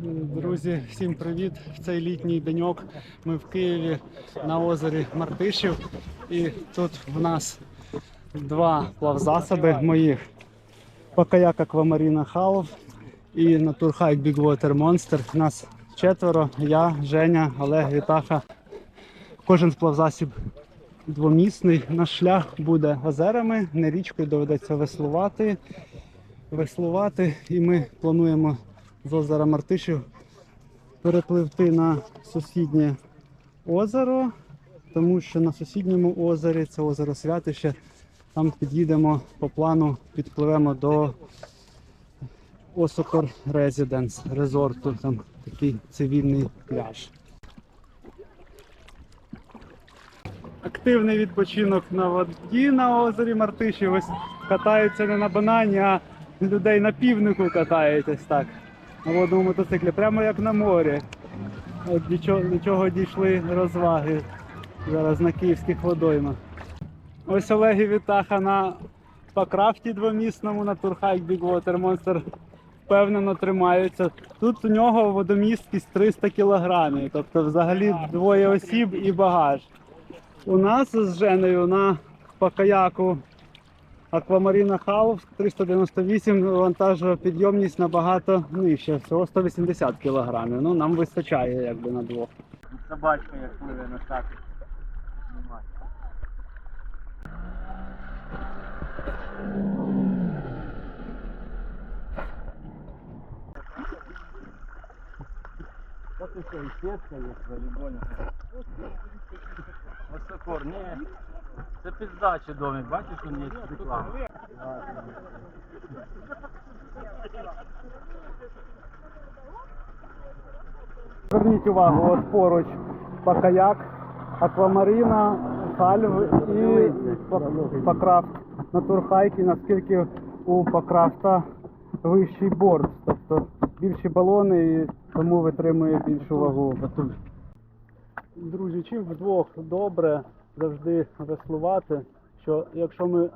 Друзі, всім привіт! В цей літній деньок ми в Києві на озері Мартишів. І тут в нас два плавзасоби моїх. Покаяк Аквамаріна Халов і Натурхайк Water Monster. Нас четверо, я, Женя, Олег, Вітаха. Кожен плавзасіб двомісний. Наш шлях буде озерами, не річкою доведеться веслувати. Веслувати, і ми плануємо з озера Мартишів перепливти на сусіднє озеро, тому що на сусідньому озері, це озеро Святище, там під'їдемо по плану, підпливемо до Осокор Резиденс резорту, там такий цивільний пляж. Активний відпочинок на воді на озері Мартишів. Ось катаються не на банані, а людей на півнику катаєтесь так. На водному мотоциклі, прямо як на морі. От до чого, до чого дійшли розваги зараз на київських водоймах. Ось Олег і Вітаха на покрафті двомісному на Турхайк Big Water впевнено тримаються. Тут у нього водомісткість 300 кг, тобто взагалі двоє осіб і багаж. У нас з Женею на покаяку Аквамаріна Хаус 398 вантажова підйомність набагато нижча, всього 180 кг. Ну нам вистачає якби на двох. Собачка як пливе на шаг. Ось і що, і сітка є волейбольна. Високор, Це піздачий домик, бачиш, він є реклама. Зверніть увагу, от поруч покаяк, аквамаріна, хальв і покрафт на турхайкі, наскільки у покрафта вищий борт, тобто більші балони і тому витримує більшу вагу. Друзі, чим вдвох добре завжди веслувати, що якщо ми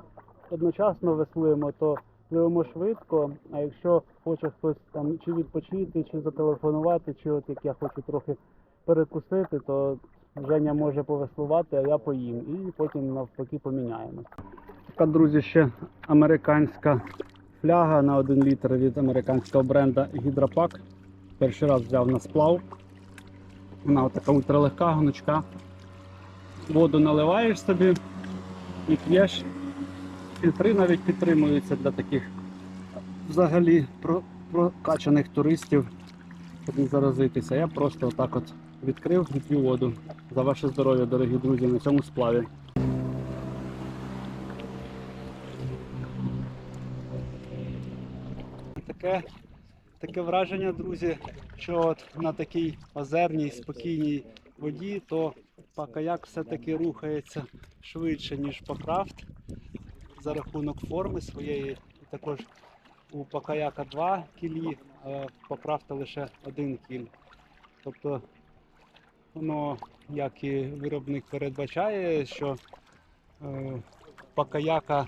одночасно веслуємо, то пливемо швидко, а якщо хоче хтось там чи відпочити, чи зателефонувати, чи от як я хочу трохи перекусити, то Женя може повеслувати, а я поїм. І потім навпаки поміняємось. Така, друзі, ще американська фляга на 1 літр від американського бренда Гідропак. Перший раз взяв на сплав. Вона така ультралегка, гнучка. Воду наливаєш собі і п'єш. Фільтри навіть підтримуються для таких взагалі прокачаних туристів, щоб не заразитися. Я просто отак от відкрив п'ю воду. За ваше здоров'я, дорогі друзі, на цьому сплаві. Таке таке враження, друзі, що от на такій озерній, спокійній воді, то покаяк все-таки рухається швидше, ніж покрафт за рахунок форми своєї. Також у покаяка 2 кілі, а в покрафта лише один кіль. Тобто воно, як і виробник передбачає, що е, покаяка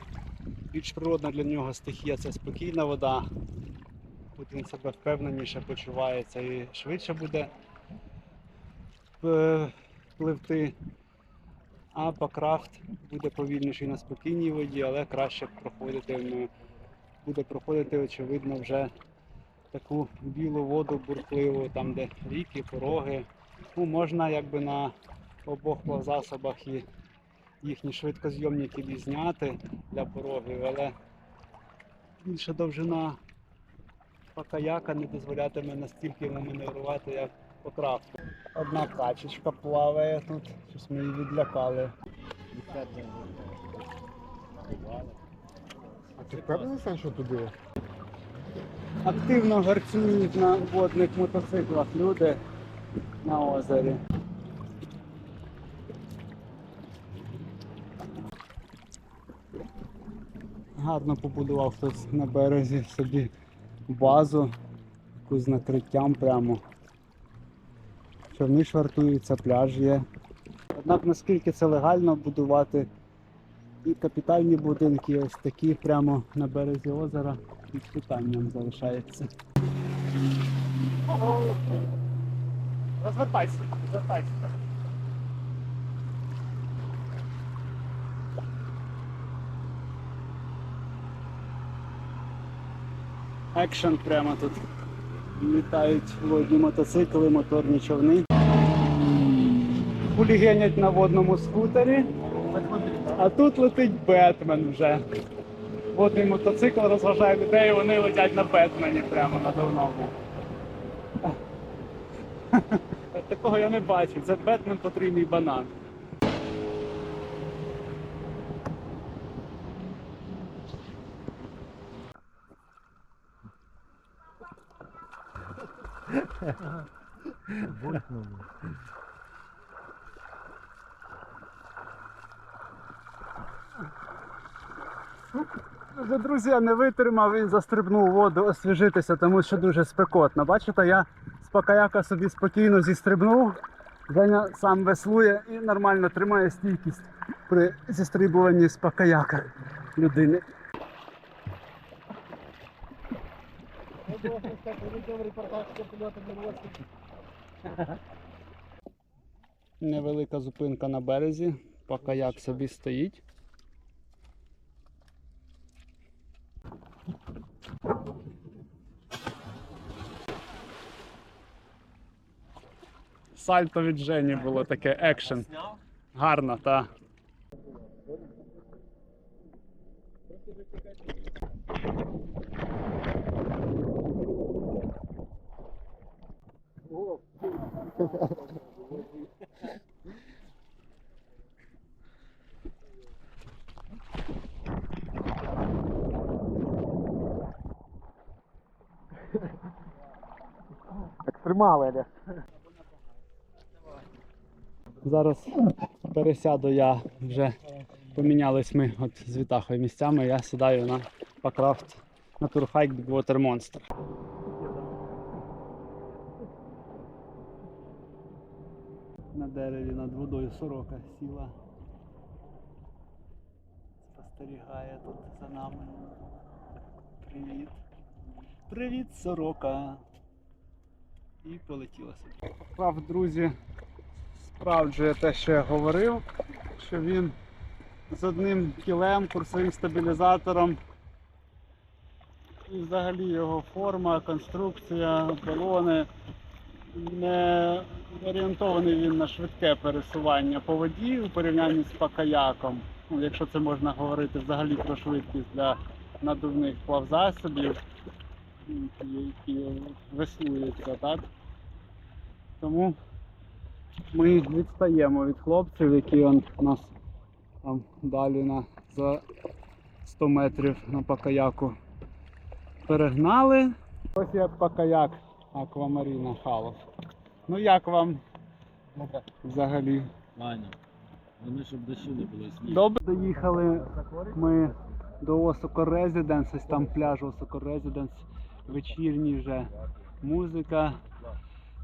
більш природна для нього стихія це спокійна вода. Тут він себе впевненіше почувається і швидше буде е, пливти. А покрафт буде повільніший на спокійній воді, але краще проходити. Буде проходити, очевидно, вже таку білу воду бурхливу, там де ріки, пороги. Ну, можна якби на обох плавзасобах і їхні швидкозйомники зняти для порогів, але більша довжина покаяка не дозволятиме настільки маневрувати, як по крафту. Одна качечка плаває тут, щось ми її відлякали. А ти впевнений, Сань, що туди? Активно гарцюють на водних мотоциклах люди на озері. Гарно побудував хтось на березі собі базу, яку з накриттям прямо. Човни швартуються, пляж є. Однак наскільки це легально будувати і капітальні будинки, і ось такі прямо на березі озера під питанням залишається. Розвертайся, розвертайся. Екшен прямо тут. Літають водні мотоцикли, моторні човни. Хулігенять на водному скутері. А тут летить Бетмен вже. Водний мотоцикл розважає людей, вони летять на Бетмені прямо на давному. Такого я не бачив. Це Бетмен потрійний банан. Вже друзі, не витримав і застрибнув воду освіжитися, тому що дуже спекотно. Бачите, я з покаяка собі спокійно зістрибнув. Женя сам веслує і нормально тримає стійкість при зістрибуванні з покаяка людини. Невелика зупинка на березі, покаяк собі стоїть. Сальто від Жені було таке екшен. Гарно, так. Екстремали, Олег. Зараз пересяду я вже помінялись ми от з Вітахою місцями. Я сідаю на Пакрафт турхайк Big Water Monster. На дереві над водою сорока сіла. Спостерігає тут за нами. Привіт. Привіт, сорока. І полетіла собі. Прав, друзі, справджує те, що я говорив, що він з одним кілем, курсовим стабілізатором. І взагалі його форма, конструкція, балони. Не орієнтований він на швидке пересування по воді у порівнянні з пакаяком. Ну, якщо це можна говорити взагалі про швидкість для надувних плавзасобів, які веслуються, так? Тому ми відстаємо від хлопців, які он нас там далі на за 100 метрів на пакаяку перегнали. Ось є пакаяк Аквамаріна Халов. Ну як вам взагалі? Ваня, вони щоб дощу не було сніг. Добре доїхали ми до Осоко Резиденс, ось там пляж Осоко Резиденс, вечірній вже музика,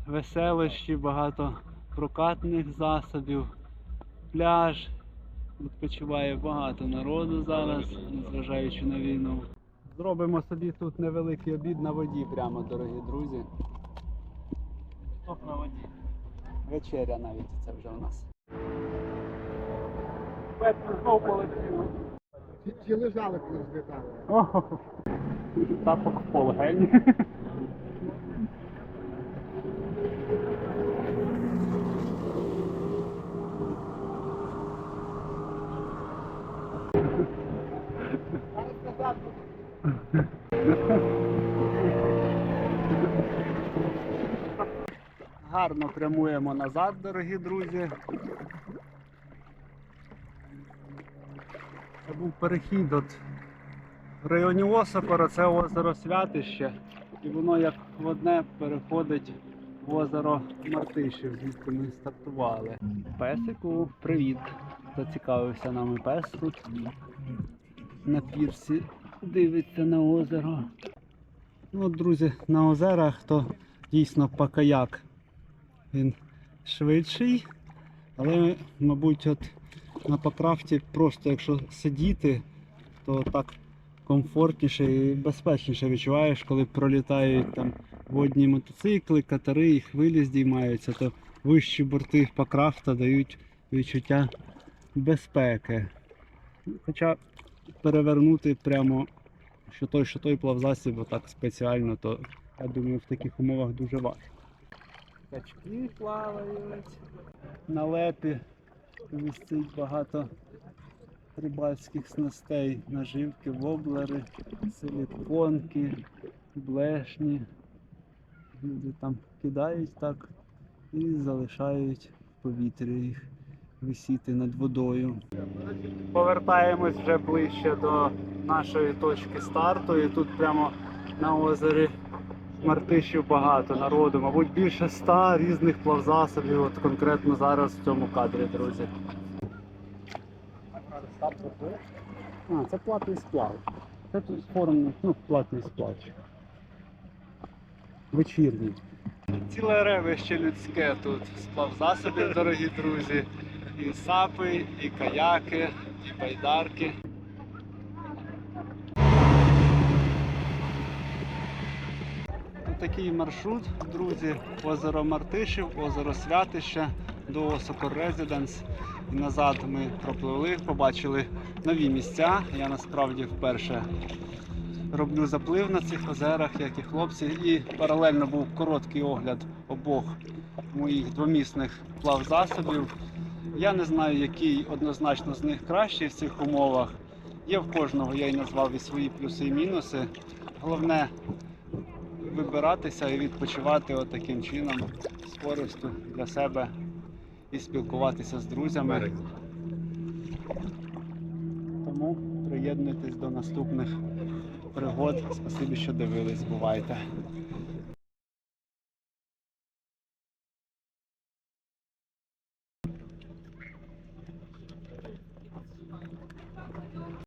веселощі, багато прокатних засобів, пляж, відпочиває багато народу зараз, незважаючи на війну. Зробимо собі тут невеликий обід на воді прямо, дорогі друзі. на воді. Вечеря навіть це вже у нас. Петро знову полетіло. Ті, ті лежали, коли злітали. Тапок в гень. Гарно прямуємо назад, дорогі друзі. Це був перехід от в районі Осокора це озеро Святище, і воно як в одне переходить в озеро Мартишів, звідки ми стартували. Песику, привіт! Зацікавився нами пес тут. На пірсі дивиться на озеро. Ну, друзі, на озерах то дійсно пакаяк. Він швидший, але, мабуть, от на покрафті просто якщо сидіти, то так комфортніше і безпечніше відчуваєш, коли пролітають там водні мотоцикли, катери і хвилі здіймаються, то вищі борти Пакрафта дають відчуття безпеки. Хоча перевернути прямо що той, що той плавзасіб отак спеціально, то я думаю, в таких умовах дуже важко. Качки плавають. На лепі висить багато рибальських снастей, наживки, воблери, силіконки, блешні. Люди там кидають так і залишають в повітрі їх висіти над водою. Повертаємось вже ближче до нашої точки старту, і тут прямо на озері Мартишів багато народу, мабуть, більше ста різних плавзасобів, от конкретно зараз в цьому кадрі, друзі. А, це платний сплав. Це тут формний, ну, платний сплав. Вечірній. Ціле ревище людське тут сплав засобів, дорогі друзі. І сапи, і каяки, і байдарки. Такий маршрут, друзі, озеро Мартишів, озеро Святище до Сокор Резиденс. І назад ми пропливли, побачили нові місця. Я насправді вперше роблю заплив на цих озерах, як і хлопці. І паралельно був короткий огляд обох моїх двомісних плавзасобів. Я не знаю, який однозначно з них кращий в цих умовах. Є в кожного, я й назвав і свої плюси і мінуси. Головне вибиратися і відпочивати таким чином з користю для себе і спілкуватися з друзями. Тому приєднуйтесь до наступних пригод. Спасибі, що дивились. Бувайте.